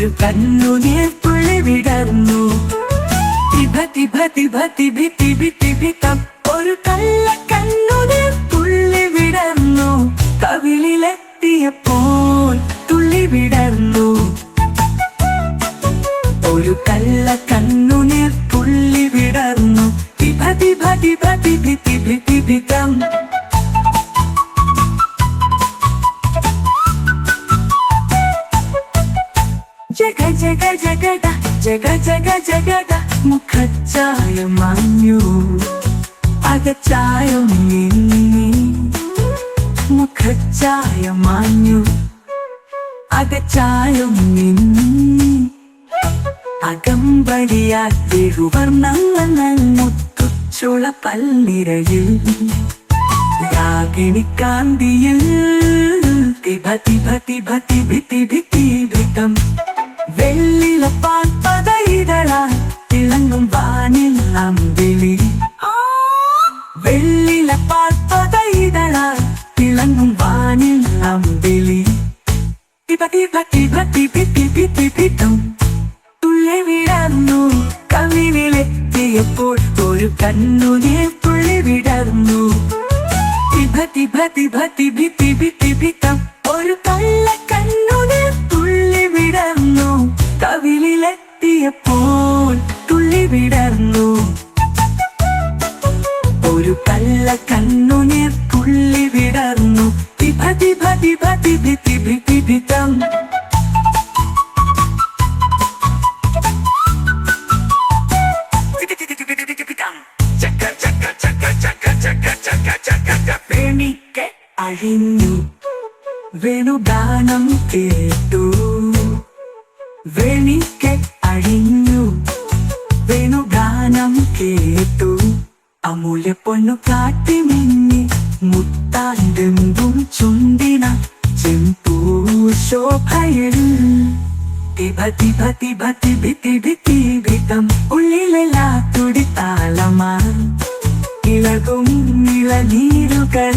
ഒരു കണ്ണുനീർ പുള്ളി വിടർന്നു. തിഭതി ഭതി ഭതി ഭിത്തി ഭിത്തി ഭിത്തം ഒരു കള്ള കണ്ണുനീർ പുള്ളി വിടർന്നു. കവിളിലെത്തിയപ്പോൾ തുള്ളി വിടർന്നു. ഒരു കള്ള കണ്ണുനീർ പുള്ളി വിടർന്നു. തിഭതി ഭതി ഭതി ഭിത്തി ഭിത്തി ഭിത്തം ജഗ ജഗ ജഗട ജഗ ജഗ ജഗട. മാഞ്ഞു. പല്ലിരയിൽ. തിഭ തിഭി തിഭി തിഭിതം തുള്ളി വിടർന്നു കവിളിലെത്തിയപ്പോൾ ഒരു കണ്ണുനീർ തുള്ളി വിടർന്നു തിഭ തിഭ തിഭ ഒരു കള്ള കണ്ണുനീർ തുള്ളി വിടർന്നു കവിളിലെത്തിയപ്പോൾ തുള്ളി വിടർന്നു ഒരു കള്ള കണ്ണുനീർ തുള്ളി വിടർന്നു തിഭ തിഭ തിഭി തിഭി തിഭിതം വേണിക്ക് അഴിഞ്ഞു കേട്ടു വേണിക്ക് അഴിഞ്ഞു വേണുഗാനം കേട്ടു അമൂല്യ പൊന്നു കാട്ടി തിഭ ഭതി ഭതി ഭിത്തി ഭിത്തി ഭിത്തം. ഉള്ളിലെല്ലാ തുടിത്താളമാ താളമാ. ഇളകും ഇളനീരുകൾ.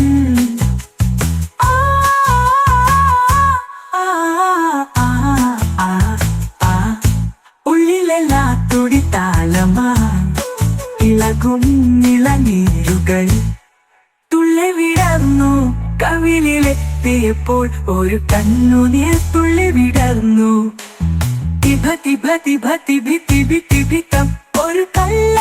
ഉള്ളിലെല്ലാ തുടിത്താളമാ താളമാ. ഇളകും ഇളനീരുകൾ തുള്ളി വിടർന്നു കവിളിലെത്തിയപ്പോൾ ഒരു കണ്ണുനീർ തുള്ളി വിടർന്നു. തിഭ ഭതി ഭതി ഭിത്തി ഭിത്തി ഭിത്തം ഒരു കള്ള